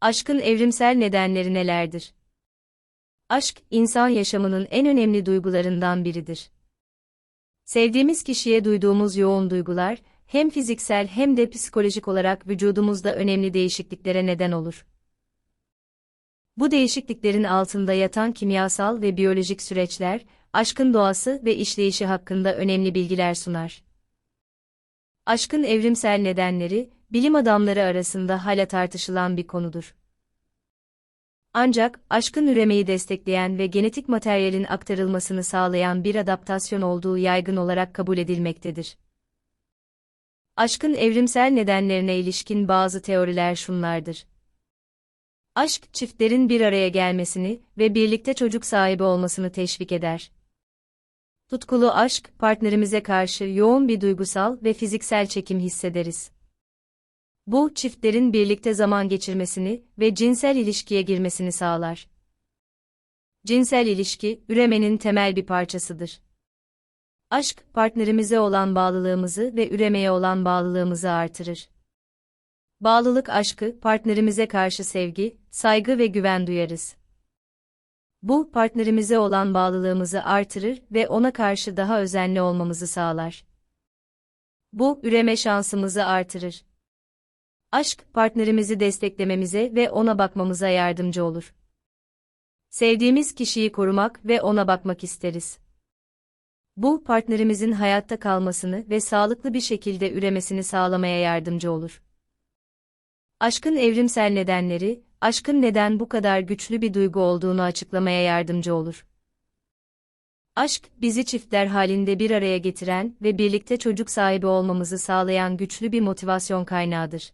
Aşkın evrimsel nedenleri nelerdir? Aşk, insan yaşamının en önemli duygularından biridir. Sevdiğimiz kişiye duyduğumuz yoğun duygular, hem fiziksel hem de psikolojik olarak vücudumuzda önemli değişikliklere neden olur. Bu değişikliklerin altında yatan kimyasal ve biyolojik süreçler, aşkın doğası ve işleyişi hakkında önemli bilgiler sunar. Aşkın evrimsel nedenleri, bilim adamları arasında hala tartışılan bir konudur. Ancak, aşkın üremeyi destekleyen ve genetik materyalin aktarılmasını sağlayan bir adaptasyon olduğu yaygın olarak kabul edilmektedir. Aşkın evrimsel nedenlerine ilişkin bazı teoriler şunlardır. Aşk, çiftlerin bir araya gelmesini ve birlikte çocuk sahibi olmasını teşvik eder. Tutkulu aşk, partnerimize karşı yoğun bir duygusal ve fiziksel çekim hissederiz. Bu, çiftlerin birlikte zaman geçirmesini ve cinsel ilişkiye girmesini sağlar. Cinsel ilişki, üremenin temel bir parçasıdır. Aşk, partnerimize olan bağlılığımızı ve üremeye olan bağlılığımızı artırır. Bağlılık aşkı, partnerimize karşı sevgi, saygı ve güven duyarız. Bu, partnerimize olan bağlılığımızı artırır ve ona karşı daha özenli olmamızı sağlar. Bu, üreme şansımızı artırır. Aşk, partnerimizi desteklememize ve ona bakmamıza yardımcı olur. Sevdiğimiz kişiyi korumak ve ona bakmak isteriz. Bu, partnerimizin hayatta kalmasını ve sağlıklı bir şekilde üremesini sağlamaya yardımcı olur. Aşkın evrimsel nedenleri, aşkın neden bu kadar güçlü bir duygu olduğunu açıklamaya yardımcı olur. Aşk, bizi çiftler halinde bir araya getiren ve birlikte çocuk sahibi olmamızı sağlayan güçlü bir motivasyon kaynağıdır.